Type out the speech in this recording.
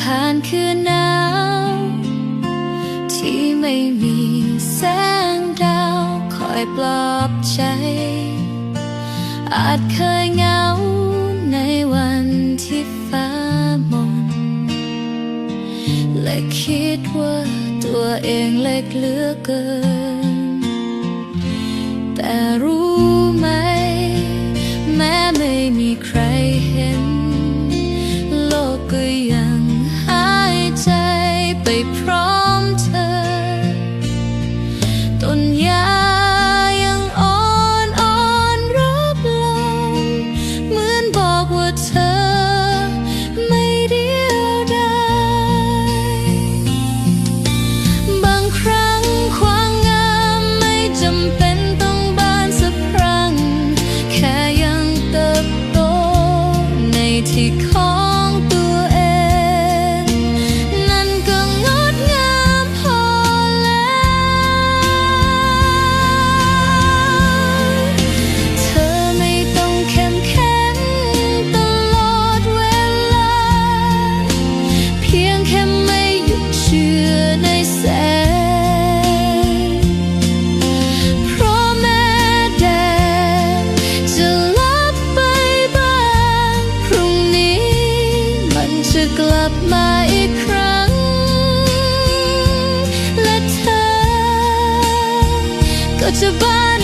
ผ่านคืนหนาวที่ไม่มีแสงดาวคอยปลอบใจ อาจเคยเหงาในวันที่ฟ้ามนและคิดว่าตัวเองเล็กเหลือเกิน แต่รู้ไหม แม้ไม่มีใครเห็น โลกก็ย ลับมาอีกครั้ง และเธอก็จะบ้าน